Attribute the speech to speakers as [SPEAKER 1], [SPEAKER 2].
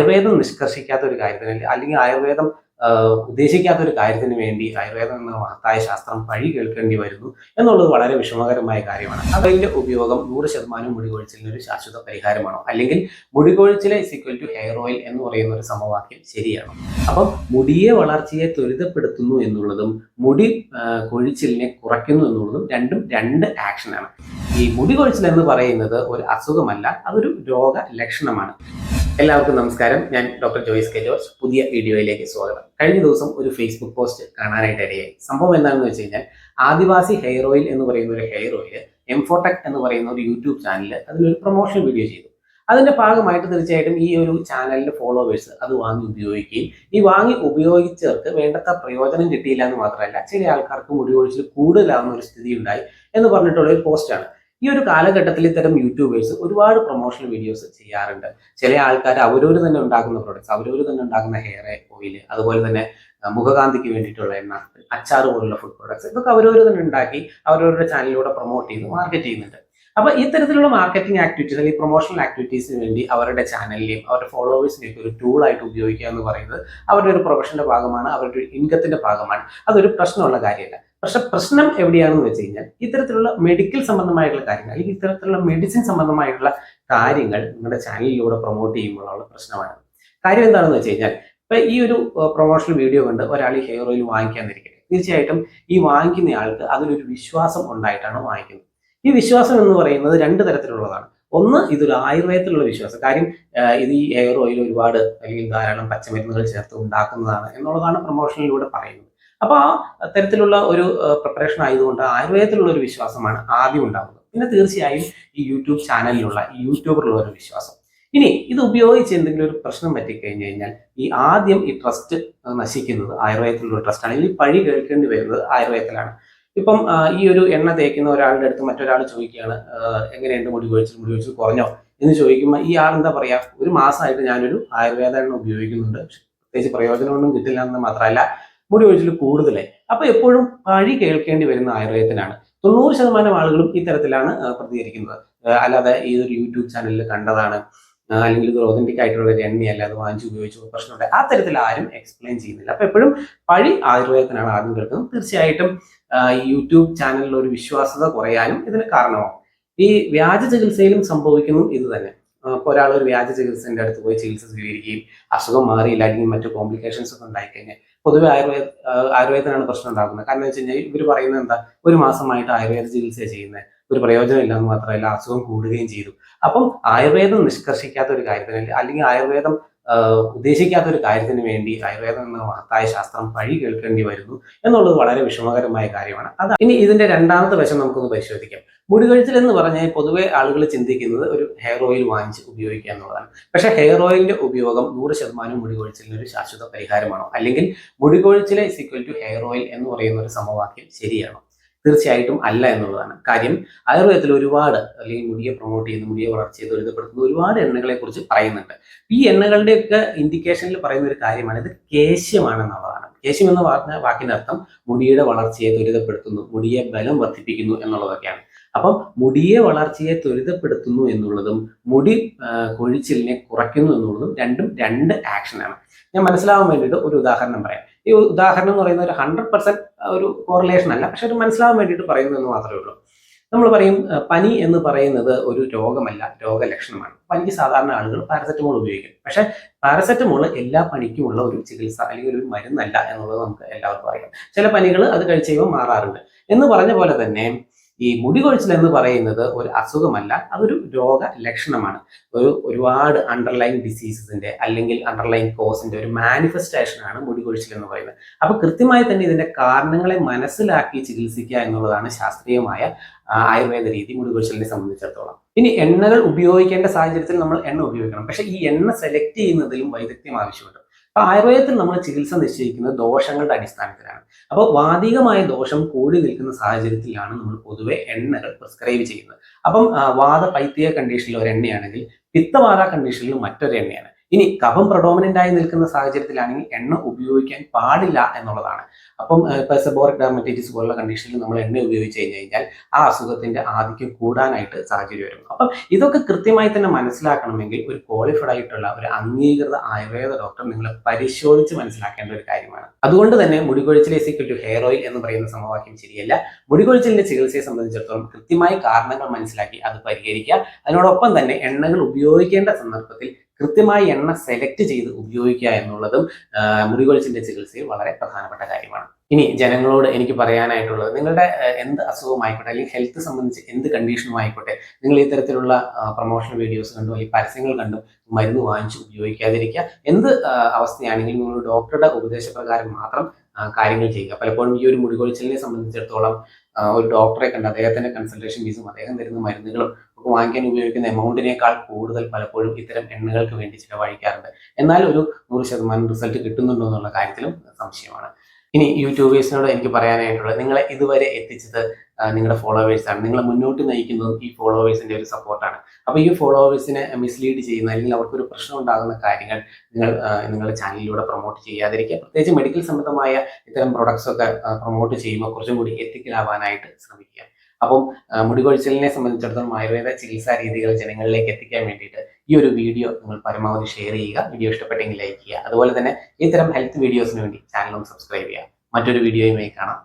[SPEAKER 1] ആയുർവേദം നിഷ്കർഷിക്കാത്ത ഒരു കാര്യത്തിന് അല്ലെങ്കിൽ ആയുർവേദം ഉദ്ദേശിക്കാത്ത ഒരു കാര്യത്തിന് വേണ്ടി ആയുർവേദം എന്ന മഹത്തായ ശാസ്ത്രം വഴി കേൾക്കേണ്ടി വരുന്നു എന്നുള്ളത് വളരെ വിഷമകരമായ കാര്യമാണ്. അതിന്റെ ഉപയോഗം നൂറ് ശതമാനം മുടികൊഴിച്ചിലിന് ഒരു ശാശ്വത പരിഹാരമാണോ? അല്ലെങ്കിൽ മുടികൊഴിച്ചിലെ സിക്വൽ ടു ഹെയർ ഓയിൽ എന്ന് പറയുന്ന ഒരു സമവാക്യം ശരിയാണോ? അപ്പം മുടിയെ വളർച്ചയെ ത്വരിതപ്പെടുത്തുന്നു എന്നുള്ളതും മുടി കൊഴിച്ചിലിനെ കുറയ്ക്കുന്നു എന്നുള്ളതും രണ്ടും രണ്ട് ആക്ഷനാണ് ഈ മുടി കൊഴിച്ചിൽ എന്ന് പറയുന്നത് ഒരു അസുഖമല്ല അതൊരു രോഗ ലക്ഷണമാണ്. എല്ലാവർക്കും നമസ്കാരം. ഞാൻ ഡോക്ടർ ജോയിസ് കെ ജോർജ്. പുതിയ വീഡിയോയിലേക്ക് സ്വാഗതം. കഴിഞ്ഞ ദിവസം ഒരു ഫേസ്ബുക്ക് പോസ്റ്റ് കാണാനായിട്ട് ഇടയായി. സംഭവം എന്താണെന്ന് വെച്ച് കഴിഞ്ഞാൽ ആദിവാസി ഹെയർ ഓയിൽ എന്ന് പറയുന്ന ഒരു ഹെയർ ഓയിൽ എംഫോടെക് എന്ന് പറയുന്ന ഒരു യൂട്യൂബ് ചാനൽ അതിലൊരു പ്രൊമോഷൻ വീഡിയോ ചെയ്തു. അതിന്റെ ഭാഗമായിട്ട് തീർച്ചയായിട്ടും ഈ ഒരു ചാനലിന്റെ ഫോളോവേഴ്സ് അത് വാങ്ങി ഉപയോഗിക്കുകയും ഈ വാങ്ങി ഉപയോഗിച്ചവർക്ക് വേണ്ടത്ര പ്രയോജനം കിട്ടിയില്ല എന്ന് മാത്രമല്ല ചില ആൾക്കാർക്ക് മുടി ഒഴിച്ച് കൂടുതലാവുന്ന ഒരു സ്ഥിതി ഉണ്ടായി എന്ന് പറഞ്ഞിട്ടുള്ള ഒരു പോസ്റ്റാണ് ഈ ഒരു കാലഘട്ടത്തിൽ ഇത്തരം യൂട്യൂബേഴ്സ് ഒരുപാട് പ്രൊമോഷണൽ വീഡിയോസ് ചെയ്യാറുണ്ട്. ചില ആൾക്കാർ അവരവർ തന്നെ ഉണ്ടാക്കുന്ന പ്രോഡക്ട്സ് അവരവർ തന്നെ ഉണ്ടാക്കുന്ന ഹെയർ ഓയിൽ അതുപോലെ തന്നെ മുഖകാന്തിക്ക് വേണ്ടിയിട്ടുള്ള എണ്ണ അച്ചാറ് പോലുള്ള ഫുഡ് പ്രോഡക്ട്സ് ഇതൊക്കെ അവരവർ തന്നെ ഉണ്ടാക്കി അവരവരുടെ ചാനലിലൂടെ പ്രൊമോട്ട് ചെയ്ത് മാർക്കറ്റ് ചെയ്യുന്നുണ്ട്. അപ്പൊ ഇത്തരത്തിലുള്ള മാർക്കറ്റിംഗ് ആക്ടിവിറ്റീസ് അല്ലെങ്കിൽ പ്രൊമോഷണൽ ആക്ടിവിറ്റീസിന് വേണ്ടി അവരുടെ ചാനലിലെയും അവരുടെ ഫോളോവേഴ്സിനെയും ഒരു ടൂളായിട്ട് ഉപയോഗിക്കുക എന്ന് പറയുന്നത് അവരുടെ ഒരു പ്രൊഫഷന്റെ ഭാഗമാണ് അവരുടെ ഒരു ഇൻകത്തിന്റെ ഭാഗമാണ്. അതൊരു പ്രശ്നമുള്ള കാര്യമല്ല. പക്ഷെ പ്രശ്നം എവിടെയാണെന്ന് വെച്ച് കഴിഞ്ഞാൽ ഇത്തരത്തിലുള്ള മെഡിക്കൽ സംബന്ധമായിട്ടുള്ള കാര്യങ്ങൾ അല്ലെങ്കിൽ ഇത്തരത്തിലുള്ള മെഡിസിൻ സംബന്ധമായിട്ടുള്ള കാര്യങ്ങൾ നിങ്ങളുടെ ചാനലിലൂടെ പ്രൊമോട്ട് ചെയ്യുമ്പോഴുള്ള പ്രശ്നമാണ്. കാര്യം എന്താണെന്ന് വെച്ച് കഴിഞ്ഞാൽ ഇപ്പൊ ഈ ഒരു പ്രൊമോഷണൽ വീഡിയോ കണ്ട് ഒരാൾ ഈ ഹെയർ ഓയിൽ വാങ്ങിക്കാന്നിരിക്കട്ടെ തീർച്ചയായിട്ടും ഈ വാങ്ങിക്കുന്ന ആൾക്ക് അതിലൊരു വിശ്വാസം ഉണ്ടായിട്ടാണ് വാങ്ങിക്കുന്നത്. ഈ വിശ്വാസം എന്ന് പറയുന്നത് രണ്ട് തരത്തിലുള്ളതാണ്. ഒന്ന് ഇതൊരു ആയുർവേദത്തിലുള്ള വിശ്വാസം. കാര്യം ഇത് ഈ ഹെയർ ഓയിൽ ഒരുപാട് അല്ലെങ്കിൽ ധാരാളം പച്ചമരുന്നുകൾ ചേർത്ത് ഉണ്ടാക്കുന്നതാണ് എന്നുള്ളതാണ് പ്രൊമോഷനിലൂടെ പറയുന്നത്. അപ്പൊ ആ തരത്തിലുള്ള ഒരു പ്രിപ്പറേഷൻ ആയതുകൊണ്ട് ആയുർവേദത്തിലുള്ള ഒരു വിശ്വാസമാണ് ആദ്യം ഉണ്ടാകുന്നത് പിന്നെ തീർച്ചയായും ഈ യൂട്യൂബ് ചാനലിലുള്ള ഈ യൂട്യൂബറിലുള്ള ഒരു വിശ്വാസം. ഇനി ഇത് ഉപയോഗിച്ച് എന്തെങ്കിലും ഒരു പ്രശ്നം പറ്റിക്കഴിഞ്ഞു കഴിഞ്ഞാൽ ഈ ആദ്യം ഈ ട്രസ്റ്റ് നശിക്കുന്നത് ആയുർവേദത്തിലുള്ള ട്രസ്റ്റ് ആണ്. ഈ പഴി കേൾക്കേണ്ടി വരുന്നത് ആയുർവേദത്തിലാണ്. ഇപ്പം ഈ ഒരു എണ്ണ തേക്കുന്ന ഒരാളുടെ അടുത്ത് മറ്റൊരാൾ ചോദിക്കുകയാണ് എങ്ങനെയുണ്ട് മുടി കൊഴിച്ചിൽ? മുടി കൊഴിച്ചിൽ കുറഞ്ഞോ? എന്ന് ചോദിക്കുമ്പോൾ ഈ ആൾ എന്താ പറയാ ഒരു മാസമായിട്ട് ഞാനൊരു ആയുർവേദ എണ്ണ ഉപയോഗിക്കുന്നുണ്ട്. പ്രത്യേകിച്ച് പ്രയോജനമൊന്നും കിട്ടില്ല എന്ന് മാത്രമല്ല മുടി കൊഴിച്ചിൽ കൂടുതലായി. അപ്പൊ എപ്പോഴും പഴി കേൾക്കേണ്ടി വരുന്ന ആയുർവേദത്തിനാണ് തൊണ്ണൂറ് ശതമാനം ആളുകളും ഇത്തരത്തിലാണ് പ്രതികരിക്കുന്നത്. അല്ലാതെ ഈ ഒരു യൂട്യൂബ് ചാനലിൽ കണ്ടതാണ്. അല്ലെങ്കിൽ ഇത് ഒതന്റിക് ആയിട്ടുള്ള ഒരു എണ്ണയല്ല അത് വാങ്ങിച്ച് ഉപയോഗിച്ചു പ്രശ്നമുണ്ട്. ആ തരത്തിൽ ആരും എക്സ്പ്ലെയിൻ ചെയ്യുന്നില്ല. അപ്പൊ എപ്പോഴും പഴി ആയുർവേദത്തിനാണ് ആദ്യം കേൾക്കുന്നത്. തീർച്ചയായിട്ടും യൂട്യൂബ് ചാനലിൽ ഒരു വിശ്വാസത കുറയാനും ഇതിന് കാരണമാകും ഈ വ്യാജ ചികിത്സയിലും സംഭവിക്കുന്നു ഇത് തന്നെ. ഇപ്പോൾ ഒരാൾ ഒരു വ്യാജ ചികിത്സേന്റെ അടുത്ത് പോയി ചികിത്സ സ്വീകരിക്കുകയും അസുഖം മാറിയില്ല അല്ലെങ്കിൽ മറ്റു കോംപ്ലിക്കേഷൻസ് ഒക്കെ ഉണ്ടായിക്കഴിഞ്ഞാൽ പൊതുവെ ആയുർവേദ ആയുർവേദത്തിനാണ് പ്രശ്നം ഉണ്ടാകുന്നത്. കാരണം എന്ന് വെച്ച് കഴിഞ്ഞാൽ ഇവർ പറയുന്നത് എന്താ? ഒരു മാസമായിട്ട് ആയുർവേദ ചികിത്സ ചെയ്യുന്നത് ഒരു പ്രയോജനം എന്ന് മാത്രമല്ല അസുഖം കൂടുകയും ചെയ്തു. അപ്പം ആയുർവേദം നിഷ്കർഷിക്കാത്ത ഒരു കാര്യത്തിന് അല്ലെങ്കിൽ ആയുർവേദം ഉദ്ദേശിക്കാത്ത ഒരു കാര്യത്തിന് വേണ്ടി ആയുർവേദം എന്ന മഹത്തായ ശാസ്ത്രം വഴി കേൾക്കേണ്ടി വരുന്നു എന്നുള്ളത് വളരെ വിഷമകരമായ കാര്യമാണ്. അത് ഇനി ഇതിന്റെ രണ്ടാമത്തെ വശം നമുക്കൊന്ന് പരിശോധിക്കാം. മുടികൊഴിച്ചിൽ എന്ന് പറഞ്ഞാൽ പൊതുവെ ആളുകൾ ചിന്തിക്കുന്നത് ഒരു ഹെയർ ഓയിൽ വാങ്ങിച്ച് ഉപയോഗിക്കുക എന്നുള്ളതാണ്. പക്ഷെ ഹെയർ ഓയിലിന്റെ ഉപയോഗം നൂറ് ശതമാനം മുടികൊഴിച്ചിലിന് ഒരു ശാശ്വത പരിഹാരമാണോ? അല്ലെങ്കിൽ മുടികൊഴിച്ചിലെ is equal to hair oil എന്ന് പറയുന്ന ഒരു സമവാക്യം ശരിയാണോ? തീർച്ചയായിട്ടും അല്ല എന്നുള്ളതാണ്. കാര്യം ആയുർവേദത്തിൽ ഒരുപാട് അല്ലെങ്കിൽ മുടിയെ പ്രൊമോട്ട് ചെയ്യുന്ന മുടിയെ വളർച്ചയെ ത്വരിതപ്പെടുത്തുന്ന ഒരുപാട് എണ്ണകളെ കുറിച്ച് പറയുന്നുണ്ട്. ഈ എണ്ണകളുടെയൊക്കെ ഇൻഡിക്കേഷനിൽ പറയുന്ന ഒരു കാര്യമാണ് ഇത് കേശ്യമാണെന്നുള്ളതാണ് കേശ്യം എന്ന് പറഞ്ഞ വാക്കിന്റെ അർത്ഥം മുടിയുടെ വളർച്ചയെ ത്വരിതപ്പെടുത്തുന്നു മുടിയെ ബലം വർദ്ധിപ്പിക്കുന്നു എന്നുള്ളതൊക്കെയാണ്. അപ്പം മുടിയെ വളർച്ചയെ ത്വരിതപ്പെടുത്തുന്നു എന്നുള്ളതും മുടി കൊഴിച്ചിലിനെ കുറയ്ക്കുന്നു എന്നുള്ളതും രണ്ടും രണ്ട് ആക്ഷനാണ് ഞാൻ മനസ്സിലാവാൻ വേണ്ടിയിട്ട് ഒരു ഉദാഹരണം പറയാം. ഈ ഉദാഹരണം എന്ന് പറയുന്ന ഒരു ഹൺഡ്രഡ് പെർസെന്റ് ഒരു കോറിലേഷൻ അല്ല. പക്ഷെ ഒരു മനസ്സിലാവാൻ വേണ്ടിയിട്ട് പറയുന്നു എന്ന് മാത്രമേ ഉള്ളൂ. നമ്മൾ പറയും പനി എന്ന് പറയുന്നത് ഒരു രോഗമല്ല രോഗലക്ഷണമാണ്. പനിക്ക് സാധാരണ ആളുകൾ പാരസെറ്റമോൾ ഉപയോഗിക്കും. പക്ഷെ പാരസെറ്റമോൾ എല്ലാ പനിക്കുമുള്ള ഒരു ചികിത്സ അല്ലെങ്കിൽ ഒരു മരുന്നല്ല എന്നുള്ളത് നമുക്ക് എല്ലാവർക്കും അറിയാം. ചില പനികൾ അത് കഴിച്ച് മാറാറുണ്ട്. എന്ന് പറഞ്ഞ പോലെ തന്നെ ഈ മുടി കൊഴിച്ചിൽ എന്ന് പറയുന്നത് ഒരു അസുഖമല്ല അതൊരു രോഗ ലക്ഷണമാണ് ഒരു ഒരുപാട് അണ്ടർലൈൻ ഡിസീസസിന്റെ അല്ലെങ്കിൽ അണ്ടർലൈൻ കോസിന്റെ ഒരു മാനിഫെസ്റ്റേഷൻ ആണ് മുടി കൊഴിച്ചിൽ എന്ന് പറയുന്നത്. അപ്പൊ കൃത്യമായി തന്നെ ഇതിന്റെ കാരണങ്ങളെ മനസ്സിലാക്കി ചികിത്സിക്കുക എന്നുള്ളതാണ് ശാസ്ത്രീയമായ ആയുർവേദ രീതി മുടി കൊഴിച്ചിലിനെ സംബന്ധിച്ചിടത്തോളം. ഇനി എണ്ണകൾ ഉപയോഗിക്കേണ്ട സാഹചര്യത്തിൽ നമ്മൾ എണ്ണ ഉപയോഗിക്കണം. പക്ഷെ ഈ എണ്ണ സെലക്ട് ചെയ്യുന്നതിലും വൈദഗ്ധ്യം ആവശ്യമുണ്ട്. അപ്പൊ ആയുർവേദത്തിൽ നമ്മൾ ചികിത്സ നിശ്ചയിക്കുന്നത് ദോഷങ്ങളുടെ അടിസ്ഥാനത്തിലാണ്. അപ്പോൾ വാദികമായ ദോഷം കൂടി നിൽക്കുന്ന സാഹചര്യത്തിലാണ് നമ്മൾ പൊതുവെ എണ്ണകൾ പ്രിസ്ക്രൈബ് ചെയ്യുന്നത്. അപ്പം വാദ പൈത്തിക കണ്ടീഷനിൽ ഒരു എണ്ണയാണെങ്കിൽ പിത്തവാദ കണ്ടീഷനിൽ മറ്റൊരു എണ്ണയാണ്. ഇനി കഫം പ്രൊഡോമിനന്റ് ആയി നിൽക്കുന്ന സാഹചര്യത്തിലാണെങ്കിൽ എണ്ണ ഉപയോഗിക്കാൻ പാടില്ല എന്നുള്ളതാണ്. അപ്പം ഇപ്പൊ സെബോറിക് ഡെർമറ്റൈറ്റിസ് പോലുള്ള കണ്ടീഷനിൽ നമ്മൾ എണ്ണ ഉപയോഗിച്ച് കഴിഞ്ഞ് കഴിഞ്ഞാൽ ആ അസുഖത്തിന്റെ ആധിക്യം കൂടാനായിട്ട് സാഹചര്യം വരും അപ്പം ഇതൊക്കെ കൃത്യമായി തന്നെ മനസ്സിലാക്കണമെങ്കിൽ ഒരു ക്വാളിഫൈഡ് ആയിട്ടുള്ള ഒരു അംഗീകൃത ആയുർവേദ ഡോക്ടർ നിങ്ങളെ പരിശോധിച്ച് മനസ്സിലാക്കേണ്ട ഒരു കാര്യമാണ്. അതുകൊണ്ട് തന്നെ മുടികൊഴിച്ചിൽ ഈക്വൽ ടു ഹെയർ ഓയിൽ എന്ന് പറയുന്ന സമവാക്യം ശരിയല്ല. മുടികൊഴിച്ചിലിന്റെ ചികിത്സയെ സംബന്ധിച്ചിടത്തോളം കൃത്യമായി കാരണങ്ങൾ മനസ്സിലാക്കി അത് പരിഹരിക്കുക. അതിനോടൊപ്പം തന്നെ എണ്ണകൾ ഉപയോഗിക്കേണ്ട സന്ദർഭത്തിൽ കൃത്യമായി എണ്ണ സെലക്ട് ചെയ്ത് ഉപയോഗിക്കുക എന്നുള്ളതും ആ, മുടികൊഴിച്ചിലിന്റെ ചികിത്സയിൽ വളരെ പ്രധാനപ്പെട്ട കാര്യമാണ്. ഇനി ജനങ്ങളോട് എനിക്ക് പറയാനായിട്ടുള്ളത് നിങ്ങളുടെ എന്ത് അസുഖമായിക്കോട്ടെ അല്ലെങ്കിൽ ഹെൽത്ത് സംബന്ധിച്ച് എന്ത് കണ്ടീഷനും ആയിക്കോട്ടെ നിങ്ങൾ ഇത്തരത്തിലുള്ള പ്രൊമോഷണൽ വീഡിയോസ് കണ്ടു അല്ലെങ്കിൽ പരസ്യങ്ങൾ കണ്ടു മരുന്ന് വാങ്ങിച്ച് ഉപയോഗിക്കാതിരിക്കുക. എന്ത് അവസ്ഥയാണെങ്കിലും നിങ്ങൾ ഡോക്ടറുടെ ഉപദേശപ്രകാരം മാത്രം കാര്യങ്ങൾ ചെയ്യുക. പലപ്പോഴും ഈ ഒരു മുടികൊഴിച്ചിലിനെ സംബന്ധിച്ചിടത്തോളം ഒരു ഡോക്ടറെ കണ്ട് അദ്ദേഹത്തിന്റെ കൺസൾട്ടേഷൻ ഫീസും അദ്ദേഹം തരുന്ന മരുന്നുകളും ഒക്കെ വാങ്ങിക്കാൻ ഉപയോഗിക്കുന്ന എമൗണ്ടിനേക്കാൾ കൂടുതൽ പലപ്പോഴും ഇത്തരം എണ്ണകൾക്ക് വേണ്ടി ചിലവഴിക്കാറുണ്ട്. എന്നാൽ ഒരു നൂറ് ശതമാനം റിസൾട്ട് കിട്ടുന്നുണ്ടോ എന്നുള്ള കാര്യത്തിലും സംശയമാണ്. ഇനി യൂട്യൂബേഴ്സിനോട് എനിക്ക് പറയാനായിട്ടുള്ളത് നിങ്ങളെ ഇതുവരെ എത്തിച്ചത് നിങ്ങളുടെ ഫോളോവേഴ്സാണ്. നിങ്ങളെ മുന്നോട്ട് നയിക്കുന്നതും ഈ ഫോളോവേഴ്സിന്റെ ഒരു സപ്പോർട്ടാണ്. അപ്പോൾ ഈ ഫോളോവേഴ്സിനെ മിസ്ലീഡ് ചെയ്യുന്ന അല്ലെങ്കിൽ അവർക്കൊരു പ്രശ്നം ഉണ്ടാകുന്ന കാര്യങ്ങൾ നിങ്ങൾ നിങ്ങളുടെ ചാനലിലൂടെ പ്രൊമോട്ട് ചെയ്യാതിരിക്കുക. പ്രത്യേകിച്ച് മെഡിക്കൽ സംബന്ധമായ ഇത്തരം പ്രൊഡക്ട്സ് ഒക്കെ പ്രൊമോട്ട് ചെയ്യുമ്പോൾ കുറച്ചും കൂടി എത്തിക്കലാവാനായിട്ട് ശ്രമിക്കുക. അപ്പം മുടികൊഴിച്ചിലിനെ സംബന്ധിച്ചിടത്തോളം ആയുർവേദ ചികിത്സാ രീതികൾ ജനങ്ങളിലേക്ക് എത്തിക്കാൻ വേണ്ടിയിട്ട് ഈ ഒരു വീഡിയോ നിങ്ങൾ പരമാവധി ഷെയർ ചെയ്യുക. വീഡിയോ ഇഷ്ടപ്പെട്ടെങ്കിൽ ലൈക്ക് ചെയ്യുക. അതുപോലെ തന്നെ ഇത്തരം ഹെൽത്ത് വീഡിയോസിന് വേണ്ടി ചാനലും സബ്സ്ക്രൈബ് ചെയ്യുക. മറ്റൊരു വീഡിയോയുമായി കാണാം.